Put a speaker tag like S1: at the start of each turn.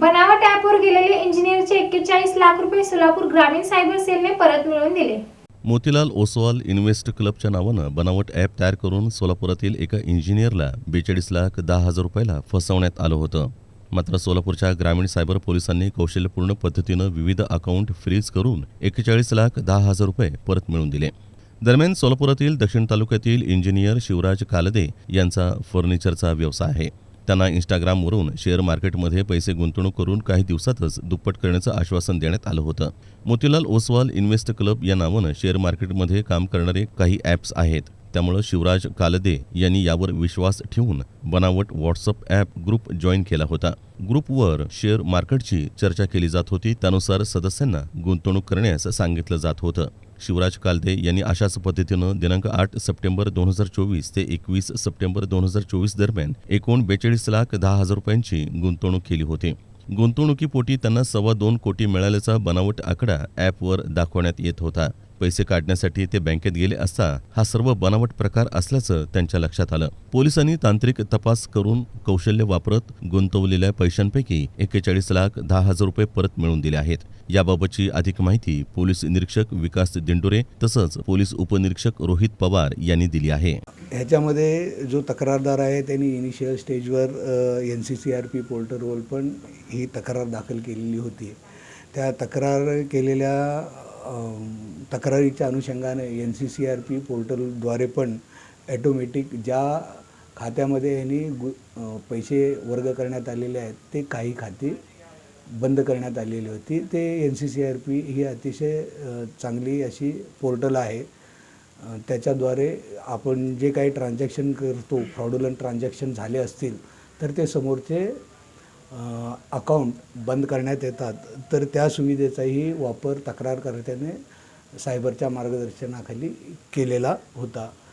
S1: बनावट ॲपवर गेलेले इंजिनियरचे एक्केचाळीस लाख रुपये सोलापूर ग्रामीण सायबर सेलने परत मिळवून दिले.
S2: मोतीलाल ओसवाल इन्व्हेस्ट क्लबच्या नावानं बनावट ॲप तयार करून सोलापुरातील एका इंजिनियरला बेचाळीस लाख दहा हजार रुपयाला फसवण्यात आलं होतं. मात्र सोलापूरच्या ग्रामीण सायबर पोलिसांनी कौशल्यपूर्ण पद्धतीनं विविध अकाउंट फ्रीज करून एक्केचाळीस लाख दहा हजार रुपये परत मिळवून दिले. दरम्यान सोलापुरातील दक्षिण तालुक्यातील इंजिनियर शिवराज कालदे यांचा फर्निचरचा व्यवसाय आहे. त्यांना इंस्टाग्रामवरून शेअर मार्केटमध्ये पैसे गुंतवणूक करून काही दिवसातच दुप्पट करण्याचं आश्वासन देण्यात आलं होतं. मोतीलाल ओसवाल इन्व्हेस्ट क्लब या नावानं शेअर मार्केटमध्ये काम करणारे काही ॲप्स आहेत. त्यामुळं शिवराज कालदे यांनी यावर विश्वास ठेवून बनावट व्हॉट्सअप ॲप ग्रुप जॉईन केला होता. ग्रुपवर शेअर मार्केटची चर्चा केली जात होती. त्यानुसार सदस्यांना गुंतवणूक करण्यास सांगितलं जात होतं. शिवराज कालदे यांनी अशाच पद्धतीनं दिनांक आठ सप्टेंबर दोन हजार चोवीस ते एकवीस सप्टेंबर दोन हजार चोवीस दरम्यान एकूण बेचाळीस लाख दहा हजार रुपयांची गुंतवणूक केली होती. गुंतवणुकीपोटी त्यांना सव्वा दोन कोटी मिळाल्याचा बनावट आकडा ॲपवर दाखवण्यात येत होता. पैसे काढण्यासाठी ते बँकेत गेले असता हा सर्व बनावट प्रकार असल्याचं त्यांच्या लक्षात आलं. पोलिसांनी तांत्रिक तपास करून कौशल्य वापरत गुंतवलेल्या पैशांपैकी एक्केचाळीस लाख दहा हजार रुपये परत मिळवून दिले आहेत. याबाबतची अधिक माहिती पोलीस निरीक्षक विकास दिंडोरे तसंच पोलीस उपनिरीक्षक रोहित पवार यांनी दिली आहे.
S3: ह्याच्यामध्ये जो तक्रारदार आहे त्यांनी इनिशियल स्टेजवर N C C R P पोर्टलवर पण ही तक्रार दाखल केलेली होती. त्या तक्रार केलेल्या तक्रारीच्या अनुषंगाने N C C R P पोर्टलद्वारे पण ॲटोमॅटिक ज्या खात्यामध्ये यांनी गु पैसे वर्ग करण्यात आलेले आहेत ते काही खाती बंद करण्यात आलेली होती. ते N C C R P ही अतिशय चांगली अशी पोर्टल आहे. त्याच्याद्वारे आपण जे काही ट्रान्झॅक्शन करतो फ्रॉडुलंट ट्रान्झॅक्शन झाले असतील तर ते समोरचे अकाउंट बंद करण्यात येतात तर त्या सुविधेचाही वापर तक्रारकर्त्याने सायबरच्या मार्गदर्शनाखाली केलेला होता.